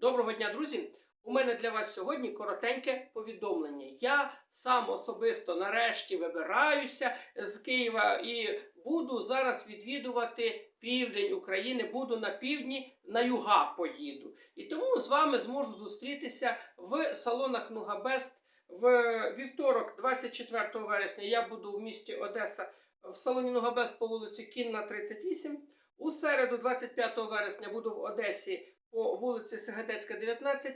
Доброго дня, друзі! У мене для вас сьогодні коротеньке повідомлення. Я сам особисто нарешті вибираюся з Києва і буду зараз відвідувати південь України, буду на півдні, на юга поїду. І тому з вами зможу зустрітися в салонах Нугабест в вівторок, 24 вересня. Я буду в місті Одеса в салоні Нугабест по вулиці Кінна, 38. У середу, 25 вересня, буду в Одесі по вулиці Сегедецька, 19.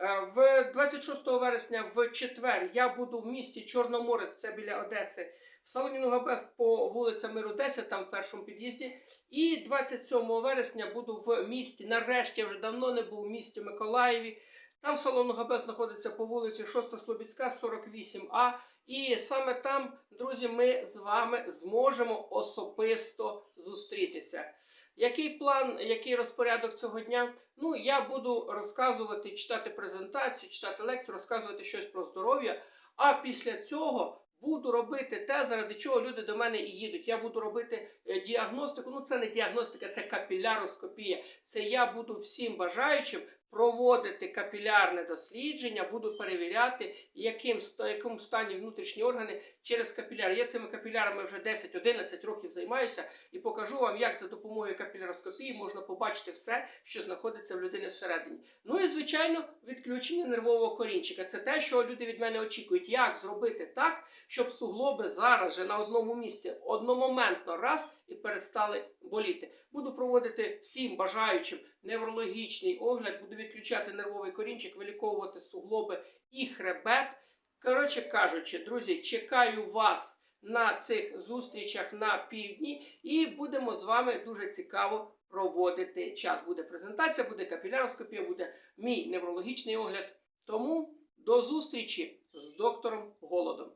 Е, В 26 вересня в четвер я буду в місті Чорноморець, це біля Одеси, в салоні Нугабест по вулиця Миру 10, там в першому під'їзді. І 27 вересня буду в місті. Нарешті вже давно не був в місті Миколаєві. Там салон Нугабест знаходиться по вулиці 6 Слобідська, 48А. І саме там, друзі, ми з вами зможемо особисто зустрітися. Який план, який розпорядок цього дня? Ну, я буду розказувати, читати презентацію, читати лекцію, розказувати щось про здоров'я. А після цього буду робити те, заради чого люди до мене і їдуть. Я буду робити е, діагностику. Ну, це не діагностика, це капіляроскопія. Це я буду всім бажаючим проводити капілярне дослідження, буду перевіряти, яким якому стані внутрішні органи через капіляр. Я цими капілярами вже 10-11 років займаюся і покажу вам, як за допомогою капіляроскопії можна побачити все, що знаходиться в людини всередині. Ну і звичайно, відключення нервового корінчика. Це те, що люди від мене очікують. Як зробити так, щоб суглоби зараз же на одному місці одномоментно раз і перестали боліти. Буду проводити всім бажаючим неврологічний огляд, буду відключати нервовий корінчик, виліковувати суглоби і хребет. Коротше кажучи, друзі, чекаю вас на цих зустрічах на півдні, і будемо з вами дуже цікаво проводити час. Буде презентація, буде капіляроскопія, буде мій неврологічний огляд. Тому до зустрічі з доктором Голодом.